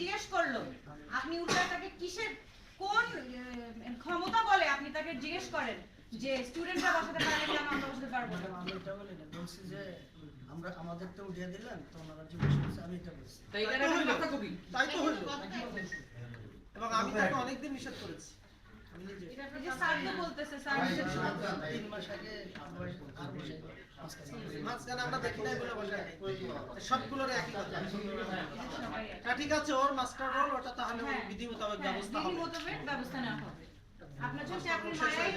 জিজ্ঞেস করল আপনি উল্টা তাকে কিসের কোন ক্ষমতা বলে আপনি তাকে জিজ্ঞেস করেন যে স্টুডেন্টরা বসাতে পারে কি আমরা বসাতে পারব না। আমি এটা বলি না বলছি যে আমরা আমাদের তো উঠিয়ে দিলেন তো ওনারা জিজ্ঞেস করছে আমি এটা বলছি। তাই এখানে একটা কথা কবি তাই তো হলো এবং আমি তাকে অনেকদিন নিষেধ করেছি। ওটা তাহলে ব্যবস্থা ব্যবস্থা হবে আপনার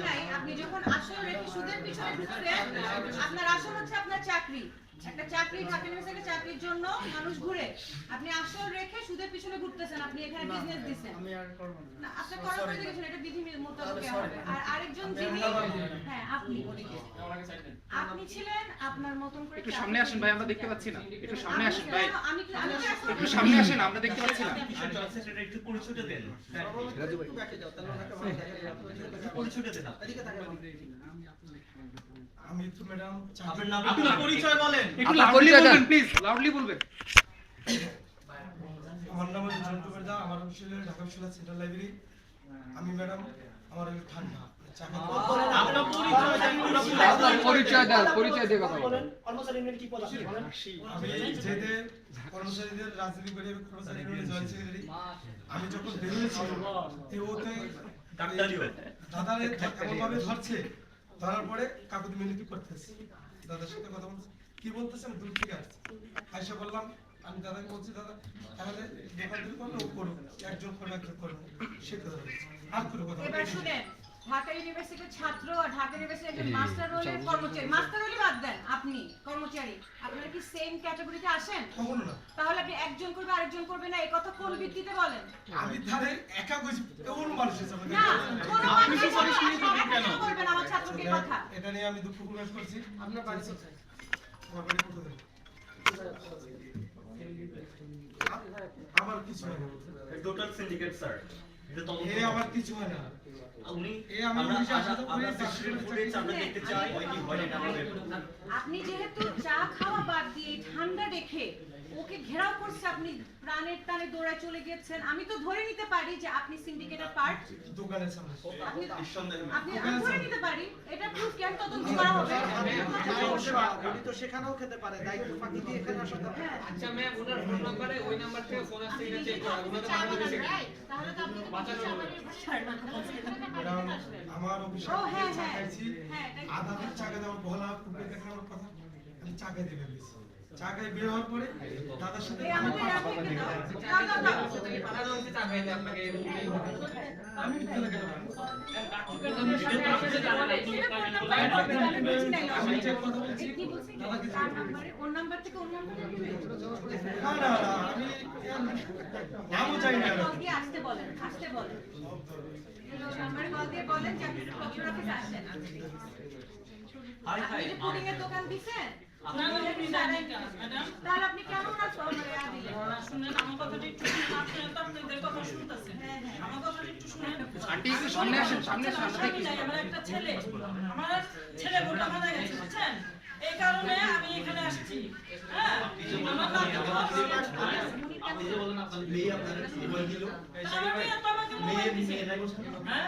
নাই আপনি যখন আপনার আসল হচ্ছে আপনার চাকরি। একটা চাকরি ঢাকা ইউনিভার্সিটি চাকরির জন্য মানুষ ঘুরে। আপনি আসল রেখে সুদের পিছনে ঘুরতেছেন আপনি এখানে বিজনেস দিচ্ছেন। আমি আর করব না। না আপনি করার করতে গেছেন এটা বিধি মোতাবেক হবে। আর আরেকজন যিনি আবার বলব না। হ্যাঁ আপনি আপনি ছিলেন আপনার মতন করে একটু সামনে আসেন ভাই আমরা দেখতে পাচ্ছি না। একটু সামনে আসেন ভাই। আমি একটু সামনে আসেন আমরা দেখতে পাচ্ছি না। বিষয়টা আছে সেটা একটু পরিচয়টা দেন। একটু ব্যাকে যাও তাহলে ওনাকে মনে থাকে পরিচয়টা দেন আপনি। এদিকে তাকান। আমি তো ম্যাডাম আপনার নাম আপনার পরিচয় বলেন একটু লাউডলি বলবেন প্লিজ লাউডলি বলবেন। আমার নাম হচ্ছে জন্টু মেরদা আমার বিশ্ববিদ্যালয় ঢাকা বিশ্ববিদ্যালয় সেন্ট্রাল লাইব্রেরি। আমি ম্যাডাম আমার ওই ঠান্ডা। পরিচয় দেন পরিচয় দিয়ে কথা বলেন। আমি যেতে কর্মচারীদের রাজনীতি করে আমি কর্মচারী জয়েন্ট সেক্রেটারি আমি যখন বেরিয়েছি তো ওতে ডাক্তারিও। দাদারে এমন ভাবে ধরছে ধরার পরে কাকুতি মিনতি করতেছে। দাদার সাথে কথা বলছে কি বলতেছে? আমি দূর থেকে আসছি। আইসা বললাম আমি দাদাকে বলছি দাদা তাহলে দোকান থেকে করলে ও করুক। একজন করবে একজন করবে সে কথা বলছে আর কোনো কথা এবার শুনেন ঢাকা ইউনিভার্সিটির ছাত্র আর ঢাকা ইউনিভার্সিটির একজন মাস্টার রোলের কর্মচারী। মাস্টার রোলই বাদ দেন আপনি কর্মচারী। আপনারা কি সেম ক্যাটাগরিতে আসেন? কখনো না। তাহলে আপনি একজন করবে আরেকজন করবে না এই কথা কোন ভিত্তিতে বলেন? আমি তাহলে একা কইছি এমন মানুষ আছে না কোন মানুষ কি কেন কেন? বলবেন আমার ছাত্রকে এই কথা এটা নিয়ে আমি দুঃখ প্রকাশ করছি। আপনার বাড়ি কোথায়? আমার বাড়ি কোথায়? আমার কিছু হয় না। টোটাল সিন্ডিকেট স্যার এটা এ আমার কিছু হয় না। উনি এ আমার আমরা দেখতে চাই। হয় কি হয় না আপনি যেহেতু চা খাওয়া বাদ দিয়ে ঠান্ডা দেখে ওকে ঘেরাও করছে আপনি প্রাণের টানে দৌড়ায় চলে গিয়েছেন আমি তো ধরে নিতে পারি যে আপনি সিন্ডিকেটের পার্ট দোকানের সামনে। আপনি আপনি আমি ধরে নিতে পারি এটা প্রুফ কেন তদন্ত করা হবে। উনি তো সেখানেও খেতে পারে দায়িত্ব ফাঁকি দিয়ে এখানে আসা দরকার। হ্যাঁ। আচ্ছা ম্যাম ওনার ফোন নাম্বারে ওই নাম্বার থেকে ফোন আসছে কিনা চেক করা ওনার তো আমাদের বেশি তাহলে তো আপনি ম্যাডাম আমার অফিসে ও, হ্যাঁ, চা হ্যাঁ। হ্যাঁ, আধা দিন চা খাই আমার বলা কুপে দেখে আমার কথা? আমি চা খাই বেশি। চা বের হওয়ার পরে দাদার সাথে আমি মিথ্যা লাগে আমি যে কথা বলছি দাদাকে ওর নাম্বার থেকে ওর নাম্বারে না না না আমি নামও চাই না। আসতে বলেন আসতে বলেন। নাম্বারে কল দিয়ে বলেন যে আপনি কত আসেন আপনি যে পুডিং এর দোকান? তাহলে আপনি শুনেন, আমার কথাটা একটু শুনুন। আপনাদের কথা শুনতেছেন। আমার কথাটা একটু শুনেন। আন্টি একটু সামনে আসেন সামনে আসেন আমরা স্বামী দেখি। নাই, আমার একটা ছেলে আমার ছেলে ভোটা মারা গেছে বুঝছেন? এই কারণে আমি এখানে আসছি। হ্যাঁ? আমার নাম আপনি যে বলেন আপনার মেয়ে আপনার বলে দিল। আমার মেয়ে তো আমাকে মোবাইল। হ্যাঁ?